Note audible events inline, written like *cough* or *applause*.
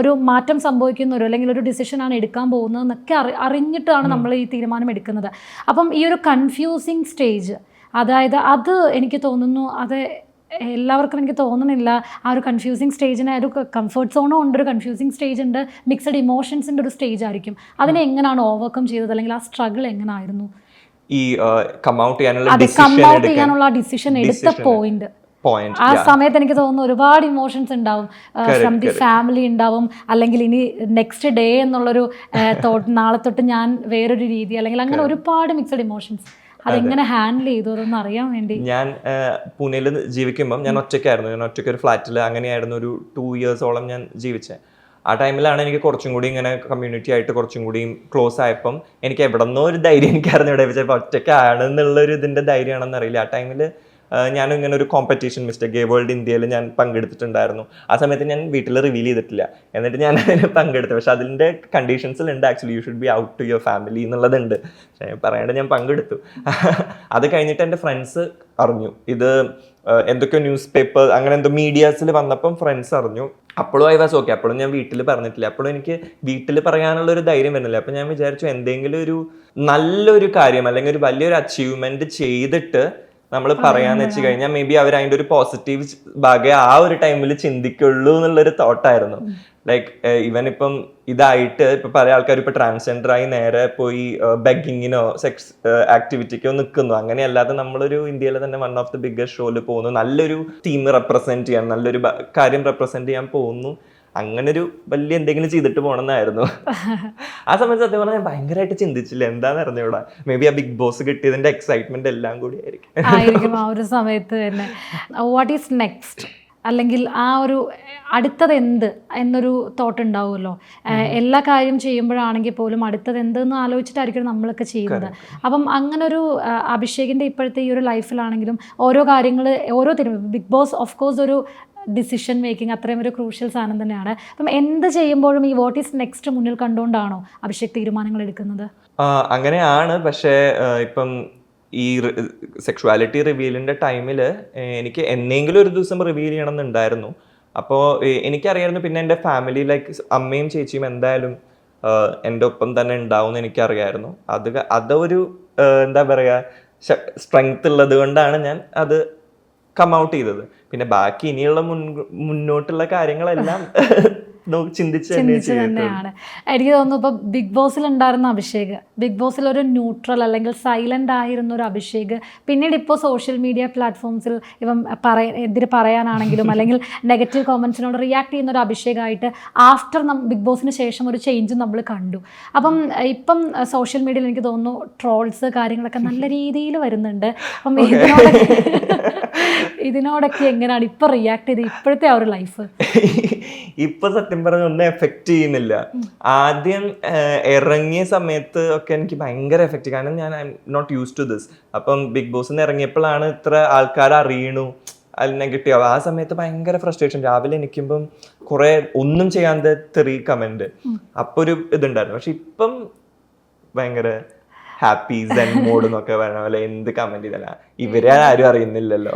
ഒരു മാറ്റം സംഭവിക്കുന്നവരോ അല്ലെങ്കിൽ ഒരു ഡിസിഷനാണ് എടുക്കാൻ പോകുന്നത് എന്നൊക്കെ അറി അറിഞ്ഞിട്ടാണ് നമ്മൾ ഈ തീരുമാനം എടുക്കുന്നത്. അപ്പം ഈ ഒരു കൺഫ്യൂസിങ് സ്റ്റേജ് അതായത് അത് എനിക്ക് തോന്നുന്നു അത് എല്ലാവർക്കും എനിക്ക് തോന്നുന്നില്ല ആ ഒരു കൺഫ്യൂസിങ് സ്റ്റേജിന് ഒരു കംഫർട്ട് സോണും ഉണ്ട് ഒരു കൺഫ്യൂസിങ് സ്റ്റേജ് ഉണ്ട് മിക്സഡ് ഇമോഷൻസിന്റെ ഒരു സ്റ്റേജ് ആയിരിക്കും. അതിനെ എങ്ങനെയാണ് ഓവർകം ചെയ്തത്? അല്ലെങ്കിൽ ആ സ്ട്രഗിൾ എങ്ങനെയായിരുന്നു ഈ കം ഔട്ട് ചെയ്യാനുള്ള ഡിസിഷൻ എടുത്ത പോയിന്റ് പോയിന്റ് ആ സമയത്ത് എനിക്ക് തോന്നുന്നു ഒരുപാട് ഇമോഷൻസ് ഉണ്ടാവും. ഫ്രം ദി ഫാമിലി ഉണ്ടാവും. അല്ലെങ്കിൽ ഇനി നെക്സ്റ്റ് ഡേ എന്നുള്ളൊരു തോട്ട് നാളെ തൊട്ട് ഞാൻ വേറൊരു രീതി അല്ലെങ്കിൽ അങ്ങനെ ഒരുപാട് മിക്സഡ് ഇമോഷൻസ് അതെങ്ങനെ ഹാൻഡിൽ ചെയ്തു അതൊന്നും അറിയാൻ വേണ്ടി. ഞാൻ പൂനെയിൽ ജീവിക്കുമ്പം ഞാൻ ഒറ്റയ്ക്കായിരുന്നു. ഞാൻ ഒറ്റയ്ക്ക് ഒരു ഫ്ലാറ്റിൽ അങ്ങനെയായിരുന്നു ഒരു ടു ഇയേഴ്സോളം ഞാൻ ജീവിച്ചത് ആ ടൈമിലാണ് എനിക്ക് കുറച്ചും കൂടി ഇങ്ങനെ കമ്മ്യൂണിറ്റി ആയിട്ട് കുറച്ചും കൂടി ക്ലോസ് ആയപ്പം എനിക്ക് എവിടെന്നോ ഒരു ധൈര്യം എനിക്ക് ഇവിടെ വെച്ചപ്പോൾ ഒറ്റയ്ക്കാണ് എന്നുള്ളൊരു ഇതിന്റെ ധൈര്യമാണെന്ന് അറിയില്ല ആ ടൈമിൽ ഞാൻ ഇങ്ങനെ ഒരു കോമ്പറ്റീഷൻ മിസ്റ്റർ ഗേ വേൾഡ് ഇന്ത്യയിൽ ഞാൻ പങ്കെടുത്തിട്ടുണ്ടായിരുന്നു. ആ സമയത്ത് ഞാൻ വീട്ടിൽ റിവീൽ ചെയ്തിട്ടില്ല. എന്നിട്ട് ഞാൻ അതിന് പങ്കെടുത്തു. പക്ഷെ അതിന്റെ കണ്ടീഷൻസിൽ ഉണ്ട് actually you should be out to your family എന്നുള്ളതുണ്ട്. പക്ഷേ പറയാണ്ട് ഞാൻ പങ്കെടുത്തു. *laughs* അത് കഴിഞ്ഞിട്ട് എന്റെ ഫ്രണ്ട്സ് അറിഞ്ഞു. ഇത് എന്തൊക്കെയോ ന്യൂസ് പേപ്പർ അങ്ങനെ എന്തോ മീഡിയാസിൽ വന്നപ്പം ഫ്രണ്ട്സ് അറിഞ്ഞു. അപ്പോഴും ഐ വാസ് ഓക്കെ അപ്പോഴും ഞാൻ വീട്ടിൽ പറഞ്ഞിട്ടില്ല. അപ്പോഴും എനിക്ക് വീട്ടിൽ പറയാനുള്ള ഒരു ധൈര്യം വരുന്നില്ല. അപ്പം ഞാൻ വിചാരിച്ചു എന്തെങ്കിലും ഒരു നല്ലൊരു കാര്യം അല്ലെങ്കിൽ ഒരു വലിയൊരു അച്ചീവ്മെന്റ് ചെയ്തിട്ട് നമ്മൾ പറയാന്ന് വെച്ച് കഴിഞ്ഞാൽ മേ ബി അവർ അതിന്റെ ഒരു പോസിറ്റീവ് ഭാഗം ആ ഒരു ടൈമിൽ ചിന്തിക്കുള്ളൂ എന്നുള്ളൊരു തോട്ടായിരുന്നു ലൈക്ക് ഇവൻ ഇപ്പം ഇതായിട്ട് ഇപ്പൊ പല ആൾക്കാർ ഇപ്പൊ ട്രാൻസ്ജെൻഡർ ആയി നേരെ പോയി ബെഗിങ്ങിനോ സെക്സ് ആക്ടിവിറ്റിക്കോ നിൽക്കുന്നു അങ്ങനെയല്ലാതെ നമ്മളൊരു ഇന്ത്യയിലെ തന്നെ വൺ ഓഫ് ദി ബിഗ്ഗസ്റ്റ് ഷോയിൽ പോകുന്നു. നല്ലൊരു ടീം റെപ്രസെന്റ് ചെയ്യാൻ നല്ലൊരു കാര്യം റെപ്രസെന്റ് ചെയ്യാൻ പോകുന്നു. അങ്ങനെ ഒരു വലിയ എന്തെങ്കിലും ചെയ്തിട്ട് പോകണമെന്നായിരുന്നു ആ സമയത്ത് സത്യം പറഞ്ഞാൽ ഞാൻ ഭയങ്കരമായിട്ട് ചിന്തിച്ചില്ല. എന്താന്ന് അറിഞ്ഞൂടാ മേ ബി ആ ബിഗ് ബോസ് കിട്ടിയതിന്റെ എക്സൈറ്റ്മെന്റ് എല്ലാം കൂടി ആയിരിക്കും. ആ ഒരു സമയത്ത് തന്നെ. വാട്ട് ഈസ് നെക്സ്റ്റ് അല്ലെങ്കിൽ ആ ഒരു അടുത്തത് എന്ത് എന്നൊരു തോട്ട് ഉണ്ടാവുമല്ലോ. എല്ലാ കാര്യം ചെയ്യുമ്പോഴാണെങ്കിൽ പോലും അടുത്തത് എന്തെന്ന് ആലോചിച്ചിട്ടായിരിക്കും നമ്മളൊക്കെ ചെയ്യുന്നത്. അപ്പം അങ്ങനൊരു അഭിഷേകിന്റെ ഇപ്പോഴത്തെ ഈ ഒരു ലൈഫിലാണെങ്കിലും ഓരോ കാര്യങ്ങൾ ഓരോ തിരുമ്പ് ബിഗ് ബോസ് ഓഫ് കോഴ്സ് ഒരു ഡിസിഷൻ മേക്കിംഗ് അത്രയും ഒരു ക്രൂഷ്യൽ സാധനം തന്നെയാണ്. അപ്പം എന്ത് ചെയ്യുമ്പോഴും ഈ വാട്ട് ഈസ് നെക്സ്റ്റ് മുന്നിൽ കണ്ടുകൊണ്ടാണോ അഭിഷേക് തീരുമാനങ്ങൾ എടുക്കുന്നത്? അങ്ങനെയാണ്. പക്ഷേ ഇപ്പം ഈ സെക്ഷുവാലിറ്റി റിവീലിന്റെ ടൈമിൽ എനിക്ക് എന്നെങ്കിലും ഒരു ദിവസം റിവീൽ ചെയ്യണം എന്നുണ്ടായിരുന്നു അപ്പോൾ എനിക്കറിയായിരുന്നു പിന്നെ എന്റെ ഫാമിലി ലൈക്ക് അമ്മയും ചേച്ചിയും എന്തായാലും എന്റെ ഒപ്പം തന്നെ ഉണ്ടാവും എന്ന് എനിക്കറിയായിരുന്നു. അത് അതൊരു എന്താ പറയുക സ്ട്രെങ്ത് ഉള്ളത് കൊണ്ടാണ് ഞാൻ അത് കം ഔട്ട് ചെയ്തത്. പിന്നെ ബാക്കി ഇനിയുള്ള മുൻ മുന്നോട്ടുള്ള കാര്യങ്ങളെല്ലാം ചിന്തിച്ച് തന്നെയാണ്. എനിക്ക് തോന്നുന്നു ഇപ്പൊ ബിഗ് ബോസിൽ ഉണ്ടായിരുന്ന അഭിഷേക് ബിഗ് ബോസിൽ ഒരു ന്യൂട്രൽ അല്ലെങ്കിൽ സൈലന്റ് ആയിരുന്ന ഒരു അഭിഷേക് പിന്നീട് ഇപ്പോൾ സോഷ്യൽ മീഡിയ പ്ലാറ്റ്ഫോംസിൽ ഇവൻ പറയ എതിര് പറയാനാണെങ്കിലും അല്ലെങ്കിൽ നെഗറ്റീവ് കോമൻസിനോട് റിയാക്ട് ചെയ്യുന്ന ഒരു അഭിഷേകമായിട്ട് ആഫ്റ്റർ ബിഗ് ബോസിന് ശേഷം ഒരു ചേഞ്ച് നമ്മൾ കണ്ടു. അപ്പം ഇപ്പം സോഷ്യൽ മീഡിയയിൽ എനിക്ക് തോന്നുന്നു ട്രോൾസ് കാര്യങ്ങളൊക്കെ നല്ല രീതിയിൽ വരുന്നുണ്ട്. അപ്പം ഇതിനോടൊക്കെ ഇതിനോടൊക്കെ എങ്ങനെയാണ് ഇപ്പം റിയാക്ട് ചെയ്ത് ഇപ്പോഴത്തെ ആ ഒരു ലൈഫ്? ഇപ്പൊ സത്യം പറഞ്ഞ ഒന്നും എഫക്റ്റ് ചെയ്യുന്നില്ല. ആദ്യം ഇറങ്ങിയ സമയത്ത് ഒക്കെ എനിക്ക് ഭയങ്കര എഫക്റ്റ് കാരണം ഞാൻ I am not used to this അപ്പം ബിഗ് ബോസിൽ നിന്ന് ഇറങ്ങിയപ്പോഴാണ് ഇത്ര ആൾക്കാർ അറിയണു. നെഗറ്റീവ് ആ സമയത്ത് ഭയങ്കര ഫ്രസ്ട്രേഷൻ രാവിലെ എനിക്കുമ്പം കുറെ ഒന്നും ചെയ്യാതെ തെറി കമന്റ് അപ്പൊ ഒരു ഇതുണ്ടായിരുന്നു. പക്ഷെ ഇപ്പം ഭയങ്കര ഹാപ്പി സെൻ മോഡ് എന്നൊക്കെ പറഞ്ഞ പോലെ എന്ത് കമന്റ് ചെയ്തല്ല ഇവരെ ആരും അറിയുന്നില്ലല്ലോ.